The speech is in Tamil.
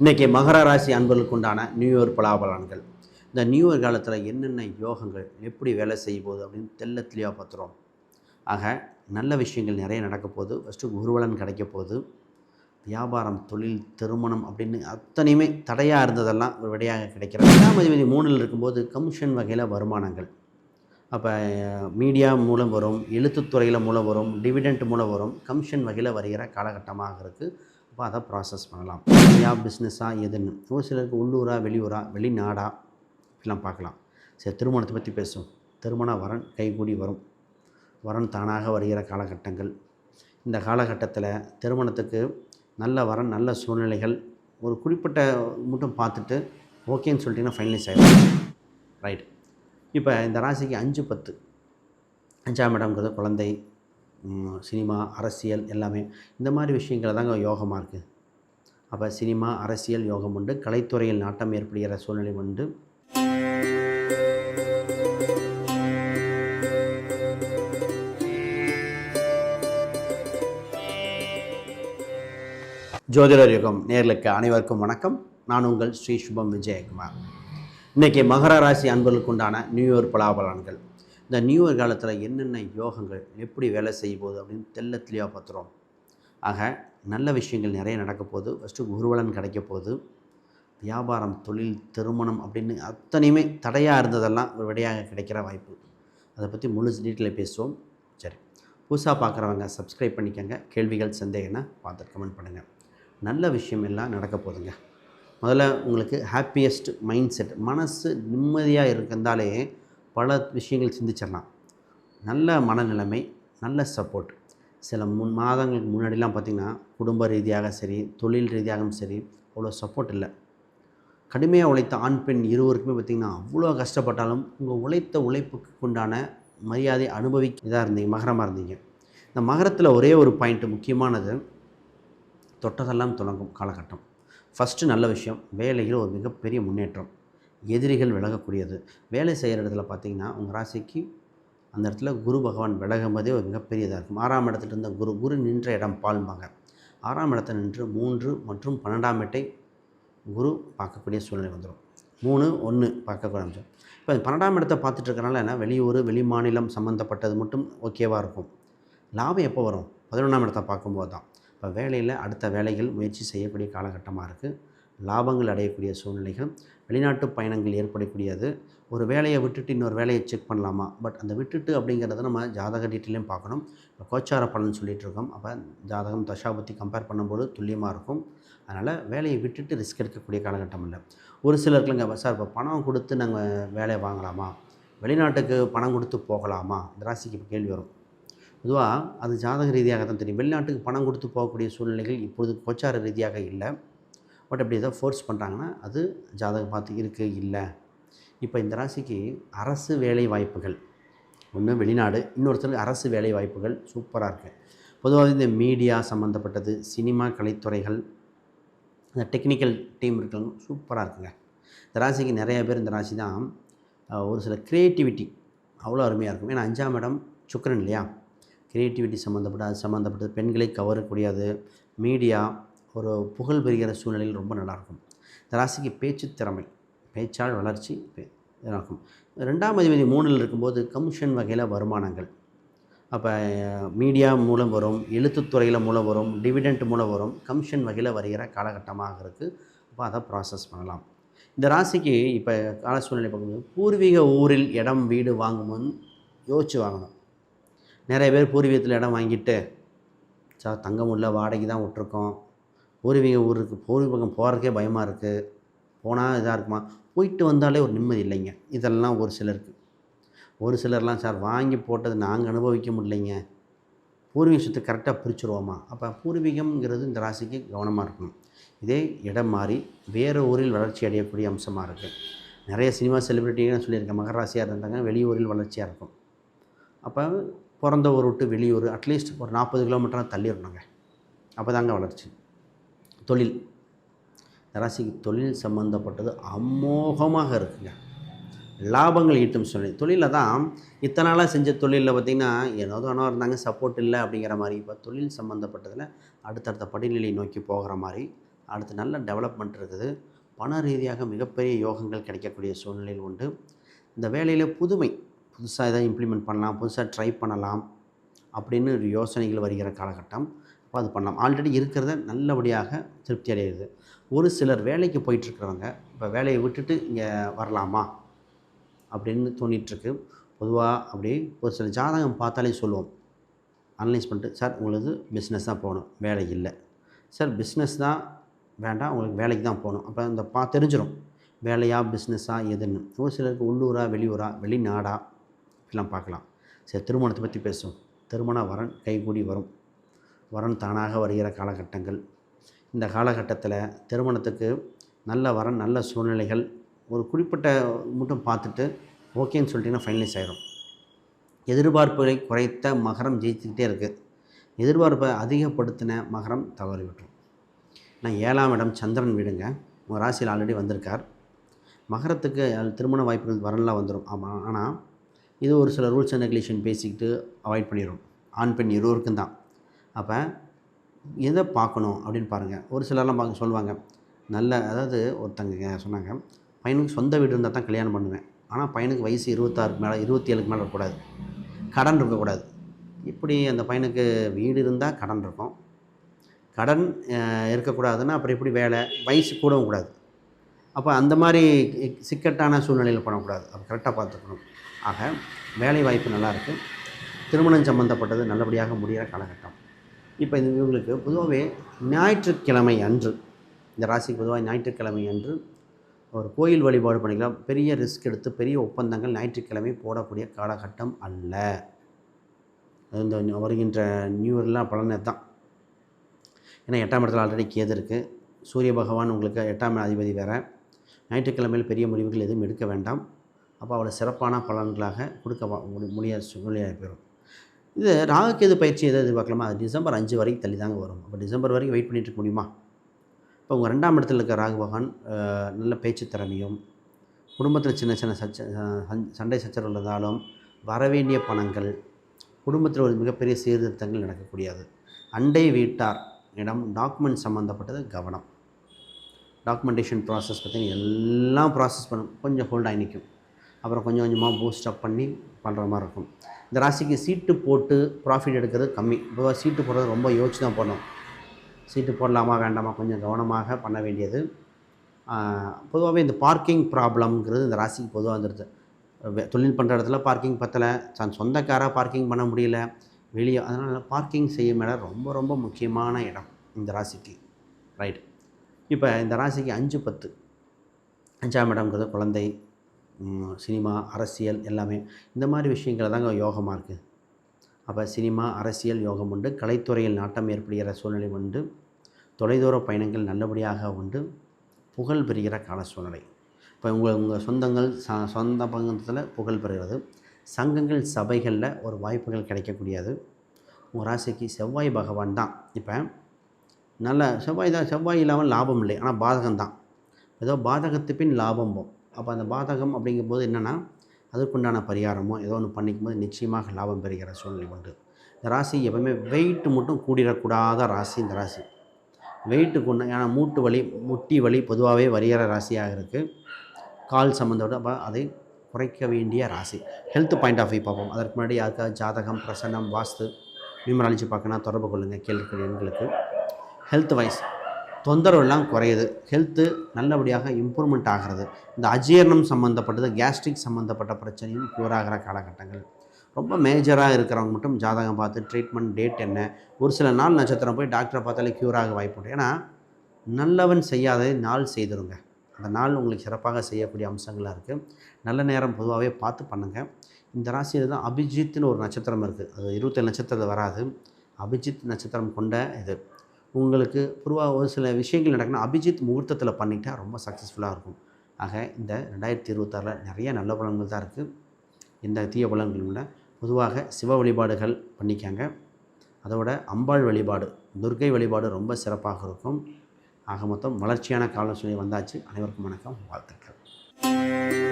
இன்றைக்கி மகர ராசி அன்பர்களுக்கு உண்டான நியூ இயர் பலாபலன்கள். இந்த நியூ இயர் காலத்தில் என்னென்ன யோகங்கள் எப்படி வேலை செய்ய போகுது அப்படின்னு தெல்ல தெளிவாக ஆக நல்ல விஷயங்கள் நிறைய நடக்க போகுது. ஃபஸ்ட்டு குருவலன் கிடைக்க போகுது. வியாபாரம் தொழில் திருமணம் அப்படின்னு அத்தனையுமே தடையாக இருந்ததெல்லாம் ஒரு விடையாக கிடைக்கிறது. ரெண்டாம் அதிபதி மூணில் இருக்கும்போது கமிஷன் வகையில் வருமானங்கள். அப்போ மீடியா மூலம் வரும் எழுத்துத்துறையில் மூலம் வரும் டிவிடெண்ட் மூலம் வரும் கமிஷன் வகையில் வருகிற காலகட்டமாக இருக்குது அப்போ அதை ப்ராசஸ் பண்ணலாம். இந்தியா பிஸ்னஸாக எதுன்னு. ஒரு சிலருக்கு உள்ளூரா வெளியூரா வெளிநாடா இப்படிலாம் பார்க்கலாம். சரி திருமணத்தை பற்றி பேசும் திருமண வரன் கைகூடி வரும். வரன் தானாக வருகிற காலகட்டங்கள். இந்த காலகட்டத்தில் திருமணத்துக்கு நல்ல வரன் நல்ல சூழ்நிலைகள் ஒரு குறிப்பிட்ட மட்டும் பார்த்துட்டு ஓகேன்னு சொல்லிட்டீங்கன்னா ஃபைனலைஸ் ஆகிடும் ரைட் இப்போ இந்த ராசிக்கு அஞ்சு பத்து. அஞ்சாம் இடம்ங்கிறது குழந்தை. சினிமா அரசியல் எல்லாமே. இந்த மாதிரி விஷயங்கள் தாங்க யோகமாக இருக்குது அப்போ சினிமா அரசியல் யோகம் உண்டு. கலைத்துறையில் நாட்டம் ஏற்படுகிற சூழ்நிலை உண்டு. ஜோதிடர் யுகம் நேர்களுக்கு அனைவருக்கும் வணக்கம். நான் உங்கள் ஸ்ரீ சுபம் விஜயகுமார். இன்றைக்கி மகர ராசி அன்பர்களுக்கு உண்டான நியூ இயர் பலாபலன்கள். இந்த நியூ இயர் காலத்தில் என்னென்ன யோகங்கள் எப்படி வேலை செய்ய போகுது அப்படின்னு தெல்ல தெளிவாக பார்த்துறோம் ஆக நல்ல விஷயங்கள் நிறைய நடக்க போகுது. ஃபஸ்ட்டு குருவலன் கிடைக்க போகுது. வியாபாரம் தொழில் திருமணம் அப்படின்னு அத்தனையுமே தடையாக இருந்ததெல்லாம் ஒரு விடையாக கிடைக்கிற வாய்ப்பு. அதை பற்றி முழு டீட்டெயிலில் பேசுவோம். சரி. புதுசாக பார்க்குறவங்க சப்ஸ்கிரைப் பண்ணிக்கோங்க. கேள்விகள் சந்தேகம்னா பார்த்துட்டு கமெண்ட் பண்ணுங்கள் நல்ல விஷயம் எல்லாம் நடக்க போதுங்க முதல்ல உங்களுக்கு ஹாப்பியஸ்ட் மைண்ட் செட் மனசு நிம்மதியாக இருந்தாலே பல விஷயங்கள் சிந்திச்சிடலாம். நல்ல மனநிலைமை நல்ல சப்போர்ட் சில முன் மாதங்களுக்கு முன்னாடிலாம் பார்த்திங்கன்னா குடும்ப ரீதியாக சரி தொழில் ரீதியாகவும் சரி அவ்வளோ சப்போர்ட் இல்லை. கடுமையாக உழைத்த ஆண் பெண் இருவருக்குமே பார்த்திங்கன்னா அவ்வளோ கஷ்டப்பட்டாலும் உங்கள் உழைத்த உழைப்புக்கு உண்டான மரியாதை அனுபவிக்க இதாக இருந்தீங்க மகரமாக இருந்தீங்க. இந்த மகரத்தில் ஒரே ஒரு பாயிண்ட்டு முக்கியமானது தொட்டதெல்லாம் தொடங்கும் காலகட்டம். ஃபஸ்ட்டு நல்ல விஷயம் வேலையில் ஒரு மிகப்பெரிய முன்னேற்றம். எதிரிகள் விலகக்கூடியது. வேலை செய்கிற இடத்துல பார்த்தீங்கன்னா உங்கள் ராசிக்கு அந்த இடத்துல குரு பகவான் விலகும்போதே ஒரு மிகப்பெரியதாக இருக்கும். ஆறாம் இடத்துல இருந்த குரு குரு நின்ற இடம் பால்பாங்க ஆறாம் இடத்துல நின்று மூன்று மற்றும் பன்னெண்டாம் இடத்தை குரு பார்க்கக்கூடிய சூழ்நிலை வந்துடும் மூணு ஒன்று பார்க்கக்கூட அம்சம் இப்போ பன்னெண்டாம் இடத்தை பார்த்துட்ருக்கனால என்ன? வெளியூர் வெளி மாநிலம் சம்மந்தப்பட்டது மட்டும் ஓகேவாக இருக்கும். லாபம் எப்போ வரும்? பதினொன்றாம் இடத்தை பார்க்கும்போது தான் இப்போ வேலையில் அடுத்த வேலைகள் முயற்சி செய்யக்கூடிய காலகட்டமாக இருக்குது லாபங்கள் அடையக்கூடிய சூழ்நிலைகள் வெளிநாட்டு பயணங்கள் ஏற்படக்கூடியது. ஒரு வேலையை விட்டுட்டு இன்னொரு வேலையை செக் பண்ணலாமா? பட் அந்த விட்டுட்டு அப்படிங்கிறத நம்ம ஜாதக டீட்டெயிலையும் பார்க்கணும். இப்போ கோச்சார பலன் சொல்லிகிட்டு இருக்கோம். அப்போ ஜாதகம் தசாபத்தி கம்பேர் பண்ணும்போது துல்லியமாக இருக்கும். அதனால் வேலையை விட்டுட்டு ரிஸ்க் எடுக்கக்கூடிய காலகட்டம் இல்லை. ஒரு சிலருக்குலங்க சார் இப்போ பணம் கொடுத்து நாங்கள் வேலையை வாங்கலாமா? வெளிநாட்டுக்கு பணம் கொடுத்து போகலாமா? இந்த ராசிக்கு இப்போ கேள்வி வரும். பொதுவாக அது ஜாதக ரீதியாக தான் தெரியும். வெளிநாட்டுக்கு பணம் கொடுத்து போகக்கூடிய சூழ்நிலைகள் இப்பொழுது கோச்சார ரீதியாக இல்லை. பட் அப்படி ஏதோ ஃபோர்ஸ் பண்ணுறாங்கன்னா அது ஜாதகம் பார்த்து இருக்குது இல்லை. இப்போ இந்த ராசிக்கு அரசு வேலை வாய்ப்புகள். ஒன்று வெளிநாடு இன்னொருத்தருக்கு அரசு வேலை வாய்ப்புகள் சூப்பராக இருக்குது பொதுவாக இந்த மீடியா சம்மந்தப்பட்டது சினிமா கலைத்துறைகள் இந்த டெக்னிக்கல் டீம் இருக்கிறவங்க சூப்பராக இருக்குங்க. இந்த ராசிக்கு நிறையா பேர் இந்த ராசி தான் ஒரு சில க்ரியேட்டிவிட்டி அவ்வளோ அருமையாக இருக்கும். ஏன்னா அஞ்சாம் இடம் சுக்கரன் இல்லையா? க்ரியேட்டிவிட்டி சம்மந்தப்பட்ட அது சம்மந்தப்பட்டது பெண்களை கவரக்கூடியது மீடியா ஒரு புகழ் பெறுகிற சூழ்நிலையில் ரொம்ப நல்லாயிருக்கும். இந்த ராசிக்கு பேச்சு திறமை பேச்சால் வளர்ச்சி பே- இருக்கும் ரெண்டாம் அதிபதி மூணில் இருக்கும்போது கமிஷன் வகையில் வருமானங்கள். அப்போ மீடியா மூலம் வரும் எழுத்துத்துறையில் மூலம் வரும் டிவிடெண்ட் மூலம் வரும் கமிஷன் வகையில் வருகிற காலகட்டமாக இருக்குது அப்போ அதை ப்ராசஸ் பண்ணலாம். இந்த ராசிக்கு இப்போ கால சூழ்நிலை பார்க்கும்போது பூர்வீக ஊரில் இடம் வீடு வாங்கும்போது யோசிச்சு வாங்கணும். நிறைய பேர் பூர்வீகத்தில் இடம் வாங்கிட்டு சார் தங்க முடியல வாடகை தான் விட்ருக்கோம் பூர்வீக ஊருக்கு பூர்வீகம் போகிறதுக்கே பயமாக இருக்குது போனால் இதாக இருக்குமா? போயிட்டு வந்தாலே ஒரு நிம்மதி இல்லைங்க. இதெல்லாம் ஒரு சிலருக்கு. ஒரு சிலர்லாம் சார் வாங்கி போட்டது நாங்கள் அனுபவிக்க முடியலைங்க. பூர்வீக சுற்றி கரெக்டாக பிரிச்சுருவோமா? அப்போ பூர்வீகம்ங்கிறது இந்த ராசிக்கு கவனமாக இருக்கணும். இதே இடம் மாறி வேறு ஊரில் வளர்ச்சி அடையக்கூடிய அம்சமாக இருக்குது நிறைய சினிமா செலிபிரிட்டின்னு சொல்லியிருக்கேன். மகர ராசியாக இருந்தாங்க வெளியூரில் வளர்ச்சியாக இருக்கும். அப்போ பிறந்த ஊர் விட்டு வெளியூர் அட்லீஸ்ட் ஒரு நாற்பது கிலோமீட்டராக தள்ளிடணுங்க அப்போ தாங்க வளர்ச்சி. தொழில். இந்த ராசிக்கு தொழில் சம்மந்தப்பட்டது அமோகமாக இருக்குங்க. லாபங்கள் ஈட்டும் சொல்லி தொழிலில் தான் இத்தனை நாளாக செஞ்ச தொழிலில் பார்த்திங்கன்னா ஏனோ தானோ இருந்தாங்க சப்போர்ட் இல்லை அப்படிங்கிற மாதிரி. இப்போ தொழில் சம்மந்தப்பட்டதில் அடுத்தடுத்த படிநிலை நோக்கி போகிற மாதிரி அடுத்து நல்ல டெவலப்மெண்ட் இருக்குது. பண ரீதியாக மிகப்பெரிய யோகங்கள் கிடைக்கக்கூடிய சூழ்நிலையில் உண்டு. இந்த வேலையில் புதுமை புதுசாக எதாவது இம்ப்ளிமெண்ட் பண்ணலாம் புதுசாக ட்ரை பண்ணலாம் அப்படின்னு ஒரு யோசனைகள் வருகிற காலகட்டம். அப்போ அது பண்ணலாம். ஆல்ரெடி இருக்கிறத நல்லபடியாக திருப்தி அடையிறது ஒரு சிலர் வேலைக்கு போயிட்டுருக்கிறவங்க இப்போ வேலையை விட்டுட்டு இங்கே வரலாமா? அப்படின்னு தோணிகிட்ருக்கு பொதுவாக அப்படி ஒரு சில ஜாதகம் பார்த்தாலே சொல்லுவோம். அனலைஸ் பண்ணிட்டு சார் உங்களுக்கு பிஸ்னஸ் தான் போகணும். வேலை இல்லை. சார் பிஸ்னஸ் தான் வேண்டாம். உங்களுக்கு வேலைக்கு தான் போகணும். அப்போ இந்த பா தெரிஞ்சிடும் வேலையா பிஸ்னஸாக எதுன்னு? ஒரு சிலருக்கு உள்ளூரா வெளியூரா வெளிநாடா இப்படிலாம் பார்க்கலாம். சரி திருமணத்தை பற்றி பேசுவோம். திருமண வரன் கைகூடி வரும். வரன் தானாக வருகிற காலகட்டங்கள். இந்த காலகட்டத்தில் திருமணத்துக்கு நல்ல வரன் நல்ல சூழ்நிலைகள் ஒரு குறிப்பிட்ட மட்டும் பார்த்துட்டு ஓகேன்னு சொல்லிட்டிங்கன்னா ஃபைனலைஸ் ஆகிடும் எதிர்பார்ப்புகளை குறைத்த மகரம் ஜெயிச்சுக்கிட்டே இருக்குது எதிர்பார்ப்பை அதிகப்படுத்தின மகரம் தவறி விட்டுரும் நான் ஏழாம் இடம் சந்திரன் வீடுங்க. உங்கள் ராசியில் ஆல்ரெடி வந்திருக்கார். மகரத்துக்கு திருமண வாய்ப்புகள் வரலாம் வந்துடும் ஆமாம் ஆனால் இது ஒரு சில ரூல்ஸ் அண்ட் ரெகுலேஷன் பேசிக்கிட்டு அவாய்ட் பண்ணிடும் ஆண் பெண் இருவருக்கும் தான். அப்போ எதை பார்க்கணும் அப்படின்னு பாருங்கள் ஒரு சிலர்லாம் பார்க்க சொல்லுவாங்க நல்ல அதாவது ஒருத்தங்க சொன்னாங்க பையனுக்கு சொந்த வீடு இருந்தால் தான் கல்யாணம் பண்ணுவேன். ஆனால் பையனுக்கு வயசு இருபத்தாறுக்கு மேலே இருபத்தி ஏழுக்கு மேலே இருக்கக்கூடாது கடன் இருக்கக்கூடாது. இப்படி அந்த பையனுக்கு வீடு இருந்தால் கடன் இருக்கும். கடன் இருக்கக்கூடாதுன்னா அப்புறம் எப்படி வேலை? வயசு கூடவும் கூடாது. அப்போ அந்த மாதிரி சிக்கட்டான சூழ்நிலையில் பண்ணக்கூடாது அப்போ கரெக்டாக பார்த்துக்கணும். ஆக வேலை வாய்ப்பு நல்லாயிருக்கு திருமணம் சம்மந்தப்பட்டது நல்லபடியாக முடிகிற காலகட்டம். இப்போ இந்த இவங்களுக்கு பொதுவாகவே ஞாயிற்றுக்கிழமை அன்று இந்த ராசிக்கு பொதுவாக ஞாயிற்றுக்கிழமை அன்று ஒரு கோயில் வழிபாடு பண்ணிக்கலாம் பெரிய ரிஸ்க் எடுத்து பெரிய ஒப்பந்தங்கள் ஞாயிற்றுக்கிழமை போடக்கூடிய காலகட்டம் அல்ல அது இந்த வருகின்ற நியூ இயர்லாம் பலனை தான் ஏன்னா எட்டாம் இடத்துல ஆல்ரெடி கேது இருக்குது சூரிய பகவான் உங்களுக்கு எட்டாம் அதிபதி வேறு ஞாயிற்றுக்கிழமையில் பெரிய முடிவுகள் எதுவும் எடுக்க வேண்டாம் அப்போ அவ்வளோ சிறப்பான பலன்களாக கொடுக்க முடி- முடிய சூழ்நிலையாக போயிடும் இது ராகுக்கேது பயிற்சி எதாவது எதிர்பார்க்கலாமா? அது டிசம்பர் அஞ்சு வரைக்கும் தள்ளி தாங்க வரும். அப்போ டிசம்பர் வரைக்கும் வெயிட் பண்ணிட்டு இருக்க முடியுமா? இப்போ உங்கள் ரெண்டாம் இடத்துல இருக்க ராகு பகவான் நல்ல பேச்சு திறமையும் குடும்பத்தில் சின்ன சின்ன சச்ச சண்டை சச்சரவு இருந்தாலும் வரவேண்டிய பணங்கள் குடும்பத்தில் ஒரு மிகப்பெரிய சீர்திருத்தங்கள் நடக்கக்கூடியது. அண்டை வீட்டார் இடம் டாக்குமெண்ட் சம்மந்தப்பட்டது கவனம். டாக்குமெண்டேஷன் ப்ராசஸ் பற்றி எல்லாம் ப்ராசஸ் பண்ணும் கொஞ்சம் ஹோல்டாகி நிற்கும் அப்புறம் கொஞ்சம் கொஞ்சமாக பூஸ்ட் அப் பண்ணி பண்ணுற மாதிரி இருக்கும். இந்த ராசிக்கு சீட்டு போட்டு ப்ராஃபிட் எடுக்கிறது கம்மி. இப்போ சீட்டு போடுறது ரொம்ப யோசிச்சு தான் பண்ணும் சீட்டு போடலாமா வேண்டாமா கொஞ்சம் கவனமாக பண்ண வேண்டியது. பொதுவாகவே இந்த பார்க்கிங் ப்ராப்ளம்ங்கிறது இந்த ராசிக்கு பொதுவாக வந்துடுது தொழில் பண்ணுற இடத்துல பார்க்கிங் பத்தலை தன் சொந்தக்காராக பார்க்கிங் பண்ண முடியல வெளியே அதனால் பார்க்கிங் செய்யும் இடம் ரொம்ப ரொம்ப முக்கியமான இடம் இந்த ராசிக்கு. ரைட் இப்போ இந்த ராசிக்கு அஞ்சு பத்து. அஞ்சாம் இடம்ங்கிறது குழந்தை சினிமா அரசியல் எல்லாமே. இந்த மாதிரி விஷயங்கள் தாங்க யோகமாக இருக்குது அப்போ சினிமா அரசியல் யோகம் உண்டு. கலைத்துறையில் நாட்டம் ஏற்படுகிற சூழ்நிலை உண்டு. தொலைதூர பயணங்கள் நல்லபடியாக உண்டு. புகழ் பெறுகிற கால சூழ்நிலை. இப்போ உங்கள் உங்கள் சொந்தங்கள் ச சொந்த பங்கத்தில் புகழ் பெறுகிறது. சங்கங்கள் சபைகளில் ஒரு வாய்ப்புகள் கிடைக்கக்கூடியது. உங்கள் ராசிக்கு செவ்வாய் பகவான் தான். இப்போ நல்ல செவ்வாய் தான் செவ்வாய் இல்லாமல் லாபம் இல்லை. ஆனால் பாதகம் தான் ஏதோ பாதகத்து பின் லாபம் போகும் அப்போ அந்த பாதகம் அப்படிங்கும்போது என்னென்னா அதற்குண்டான பரிகாரமோ ஏதோ ஒன்று பண்ணிக்கும்போது நிச்சயமாக லாபம் பெறுகிற சூழ்நிலை உண்டு. இந்த ராசி எப்பவுமே வெயிட்டு மட்டும் கூடிடக்கூடாத ராசி இந்த ராசி. வெயிட்டு கொண்டு ஏன்னா மூட்டு வலி முட்டி வலி பொதுவாகவே வருகிற ராசியாக இருக்குது கால் சம்மந்தோடு அப்போ அதை குறைக்க வேண்டிய ராசி. ஹெல்த் பாயிண்ட் ஆஃப் வியூ பார்ப்போம். அதற்கு முன்னாடி யாருக்காவது ஜாதகம் பிரசன்னம் வாஸ்து நியூமராலஜி பார்க்கணும் தொடர்பு கொள்ளுங்கள் கேள்விக்குரிய எண்களுக்கு. ஹெல்த் வைஸ் தொந்தரவுலாம் குறையுது. ஹெல்த்து நல்லபடியாக இம்ப்ரூவ்மெண்ட் ஆகிறது. இந்த அஜீரணம் சம்மந்தப்பட்டது கேஸ்ட்ரிக் சம்மந்தப்பட்ட பிரச்சனையும் க்யூர் ஆகிற காலகட்டங்கள். ரொம்ப மேஜராக இருக்கிறவங்க மட்டும் ஜாதகம் பார்த்து ட்ரீட்மெண்ட் டேட் என்ன? ஒரு சில நாள் நட்சத்திரம் போய் டாக்டரை பார்த்தாலே க்யூர் ஆக வாய்ப்பு உண்டு. ஏன்னா நல்லவன் செய்யாததை நாள் செய்திருங்க. அந்த நாள் உங்களுக்கு சிறப்பாக செய்யக்கூடிய அம்சங்களாக இருக்குது நல்ல நேரம் பொதுவாகவே பார்த்து பண்ணுங்கள் இந்த ராசியில் தான் அபிஜித்னு ஒரு நட்சத்திரம் இருக்குது அது இருபத்தேழு நட்சத்திரத்தில் வராது. அபிஜித் நட்சத்திரம் கொண்ட இது. உங்களுக்கு பொதுவாக ஒரு சில விஷயங்கள் நடக்கணும் அபிஜித் முகூர்த்தத்தில் பண்ணிட்டால் ரொம்ப சக்ஸஸ்ஃபுல்லாக இருக்கும். ஆக இந்த ரெண்டாயிரத்தி இருபத்தாறில் நிறைய நல்ல பலன்கள் தான் இருக்குது இந்த தீய பலன்கள் இல்லை பொதுவாக சிவ வழிபாடுகள் பண்ணிக்காங்க. அதோட அம்பாள் வழிபாடு துர்க்கை வழிபாடு ரொம்ப சிறப்பாக இருக்கும். ஆக மொத்தம் வளர்ச்சியான கால சூழ்நிலை வந்தாச்சு. அனைவருக்கும் வணக்கம் வாழ்த்துக்கள்.